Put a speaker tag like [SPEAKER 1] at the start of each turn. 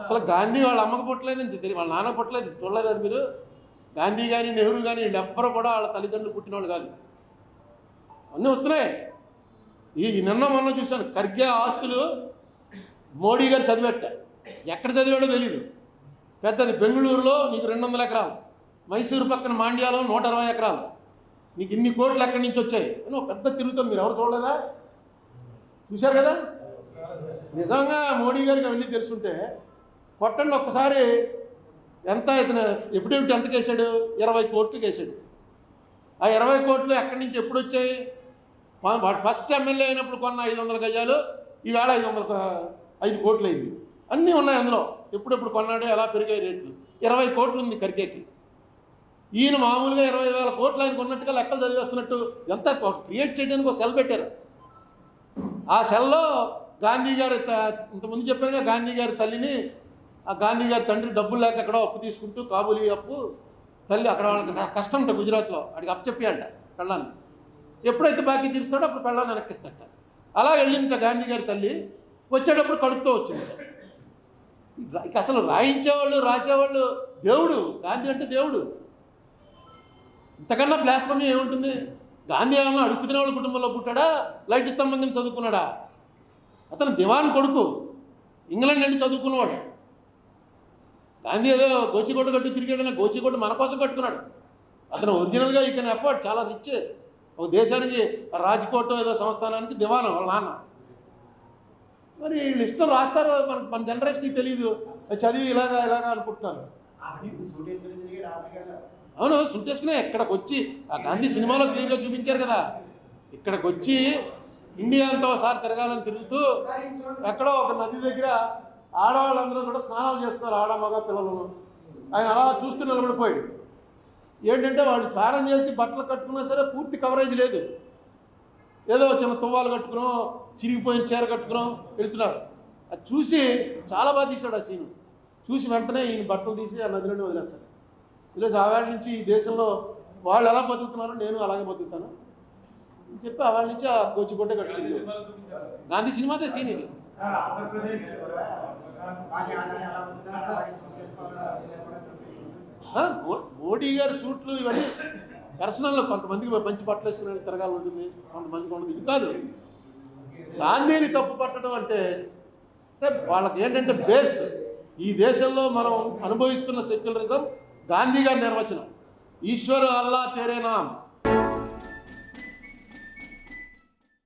[SPEAKER 1] అసలు గాంధీ వాళ్ళ అమ్మకు పుట్టలేదు ఇంత తెలియదు వాళ్ళ నాన్న పుట్టలేదు. చూడలేదు మీరు? గాంధీ కానీ నెహ్రూ కానీ వీళ్ళు కూడా వాళ్ళ తల్లిదండ్రులు పుట్టినవాళ్ళు కాదు. అన్నీ వస్తున్నాయి. ఈ నిన్న మొన్న చూశాను ఖర్గే ఆస్తులు మోడీ గారు చదివేట. ఎక్కడ చదివాడో తెలియదు పెద్దది బెంగళూరులో నీకు రెండు వందల ఎకరాలు. మైసూరు పక్కన మాండ్యాలో నూట అరవై ఎకరాలు. నీకు ఇన్ని కోట్లు ఎక్కడి నుంచి వచ్చాయి? అని పెద్ద తిరుగుతుంది. మీరు ఎవరు చూడలేదా? చూశారు కదా? నిజంగా మోడీ గారికి అవన్నీ తెలుసుంటే కొట్టండి ఒక్కసారి. ఎంత ఇతను ఎఫిడేవిట్ ఎంత కేసాడు? ఇరవై కోట్లు కేసాడు. ఆ ఇరవై కోట్లు ఎక్కడి నుంచి ఎప్పుడు వచ్చాయి? ఫస్ట్ ఎమ్మెల్యే అయినప్పుడు కొన్న ఐదు వందల గజాలు ఈవేళ ఐదు వందల ఐదు కోట్లు అయింది. అన్నీ ఉన్నాయి అందులో. ఎప్పుడెప్పుడు కొన్నాడు ఎలా పెరిగాయి రేట్లు? ఇరవై కోట్లు ఉంది కరికేకి. ఈయన మామూలుగా ఇరవై వేల కోట్లు ఆయనకు కొన్నట్టుగా లెక్కలు చదివేస్తున్నట్టు ఎంత క్రియేట్ చేయడానికి ఒక సెల్ పెట్టారు. ఆ సెల్లో గాంధీ గారి ఇంతకుముందు చెప్పారుగా గాంధీ గారి తల్లిని ఆ గాంధీ గారి తండ్రి డబ్బులు లేక ఎక్కడో అప్పు తీసుకుంటూ కాబూలి అప్పు తల్లి అక్కడ వాళ్ళకి కష్టం అంట గుజరాత్లో. అడిగి అప్పు అంట పెళ్ళాన్ని. ఎప్పుడైతే బాకీ తీరుస్తాడో అప్పుడు పెళ్ళాన్ని వెనక్కిస్తాట అలా వెళ్ళింది గాంధీ గారి తల్లి. వచ్చేటప్పుడు కడుపుతో వచ్చింది. ఇక అసలు రాయించేవాళ్ళు రాసేవాళ్ళు దేవుడు. గాంధీ అంటే దేవుడు. ఇంతకన్నా బ్లాస్పమీ ఏముంటుంది? గాంధీ ఏమన్నా అడుక్కు తినే వాళ్ళ కుటుంబంలో పుట్టాడా? లైట్ స్తంభం కింద చదువుకున్నాడా? అతను దివాన్ కొడుకు. ఇంగ్లాండ్ నుండి చదువుకున్నవాడు. గాంధీ ఏదో గోచిగొడ్డ కట్టు తిరిగాడని గోచిగొడ్డ మన కోసం కట్టుకున్నాడు. అతను ఒరిజినల్గా ఇక్కడ కెన్ అఫోర్డ్ చాలా రిచ్ ఒక దేశానికి రాజ్కోట్ ఏదో సంస్థానానికి దివానం వాళ్ళ నాన్న. మరి వీళ్ళు ఇష్టం రాస్తారు మన మన జనరేషన్కి తెలియదు చదివి ఇలాగా ఇలాగా అనుకుంటున్నారు. అవును సుట్టేసుకునే ఇక్కడికి వచ్చి ఆ గాంధీ సినిమాలో క్లియర్గా చూపించారు కదా. ఇక్కడికి వచ్చి ఇండియా అంతా ఒకసారి తిరగాలని తిరుగుతూ ఎక్కడో ఒక నది దగ్గర ఆడవాళ్ళందరూ కూడా స్నానాలు చేస్తున్నారు ఆడ మగ పిల్లలను. ఆయన అలా చూస్తూ నిలబడిపోయాడు. ఏంటంటే వాళ్ళు స్నానం చేసి బట్టలు కట్టుకున్నా సరే పూర్తి కవరేజ్ లేదు. ఏదో చిన్న తువ్వాలు కట్టుకున్నాం చిరిగిపోయిన చీర కట్టుకున్నాం వెళ్తున్నారు. అది చూసి చాలా బాగా తీశాడు ఆ సీను. చూసి వెంటనే ఈయన బట్టలు తీసి ఆ నదిలోనే వదిలేస్తాడు. ఈరోజు ఆ నుంచి ఈ దేశంలో వాళ్ళు ఎలా బతుకుతున్నారో నేను అలాగే బతుకుతాను. అని చెప్పి ఆ నుంచి ఆ కోచిగుడ్డ కట్టుకుంది. గాంధీ సినిమాదే సీన్ ఇది. మోడీ గారి సూట్లు ఇవన్నీ పర్సనల్ కొంతమందికి మంచి బట్టలు వేసుకునే తిరగాలి ఉంటుంది కొంతమందికి ఉండదు. ఇది కాదు. గాంధీని తప్పు పట్టడం అంటే అంటే వాళ్ళకి ఏంటంటే బేస్ ఈ దేశంలో మనం అనుభవిస్తున్న సెక్యులరిజం గాంధీ గారి నిర్వచనం. ఈశ్వరు అల్లా తెరేనాం